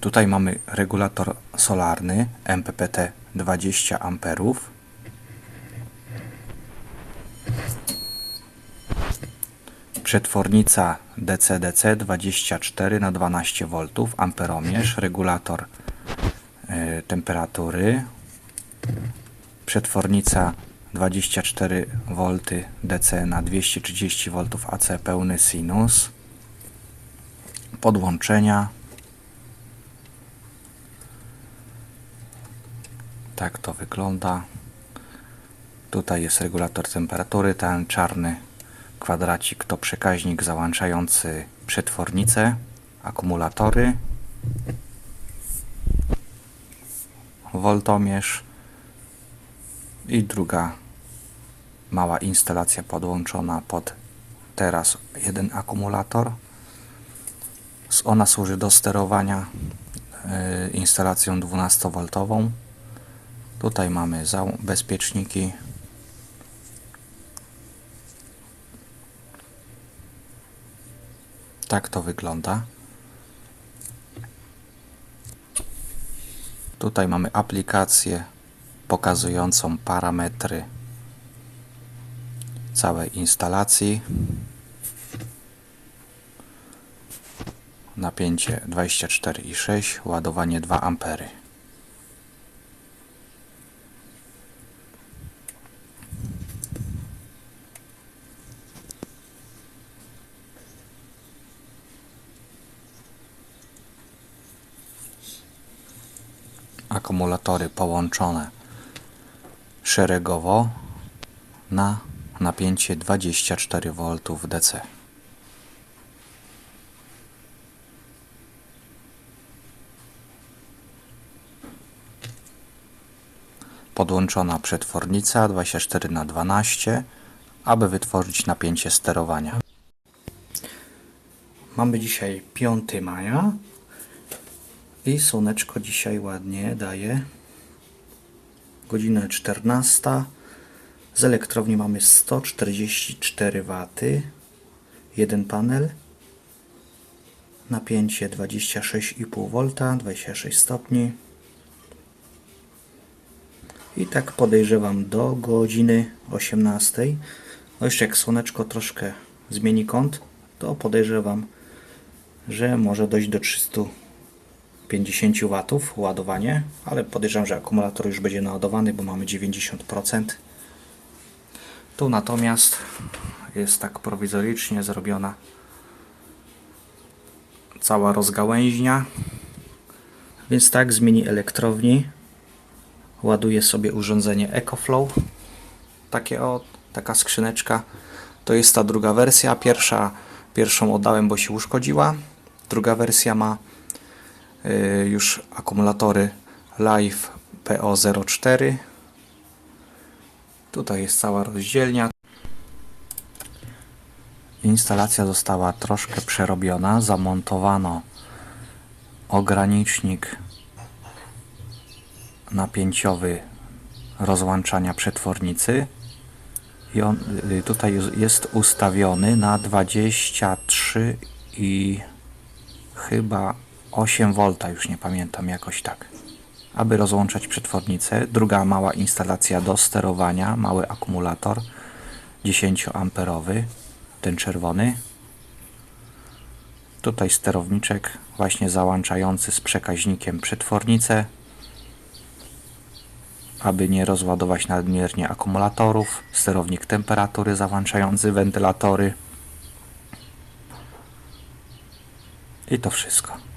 Tutaj mamy regulator solarny MPPT 20 A. Przetwornica DC-DC 24 na 12 V, amperomierz, regulator e, temperatury, przetwornica 24 V DC na 230 V AC pełny sinus, podłączenia. Tak to wygląda. Tutaj jest regulator temperatury, ten czarny kwadracik to przekaźnik załączający przetwornicę, akumulatory, woltomierz i druga mała instalacja podłączona pod teraz jeden akumulator. Ona służy do sterowania y, instalacją 12V. Tutaj mamy bezpieczniki. Tak to wygląda. Tutaj mamy aplikację pokazującą parametry całej instalacji. Napięcie 24,6, ładowanie 2 ampery. Akumulatory połączone szeregowo na napięcie 24V DC. Podłączona przetwornica 24 na 12 aby wytworzyć napięcie sterowania. Mamy dzisiaj 5 maja i słoneczko dzisiaj ładnie daje. Godzina 14. Z elektrowni mamy 144 W. Jeden panel. Napięcie 26,5 V, 26 stopni. I tak podejrzewam do godziny 18. No jeszcze jak słoneczko troszkę zmieni kąt, to podejrzewam, że może dojść do 350 W ładowanie, ale podejrzewam, że akumulator już będzie naładowany, bo mamy 90%. Tu natomiast jest tak prowizorycznie zrobiona cała rozgałęźnia. Więc tak zmieni elektrowni. Ładuję sobie urządzenie EcoFlow. Takie o, taka skrzyneczka. To jest ta druga wersja. Pierwsza, pierwszą oddałem, bo się uszkodziła. Druga wersja ma już akumulatory Live PO04. Tutaj jest cała rozdzielnia. Instalacja została troszkę przerobiona. Zamontowano ogranicznik napięciowy rozłączania przetwornicy i on y, tutaj jest ustawiony na 23 i chyba 8 V, już nie pamiętam jakoś tak. Aby rozłączać przetwornicę, druga mała instalacja do sterowania, mały akumulator 10 amperowy, ten czerwony. Tutaj sterowniczek właśnie załączający z przekaźnikiem przetwornicę aby nie rozładować nadmiernie akumulatorów, sterownik temperatury załączający wentylatory i to wszystko.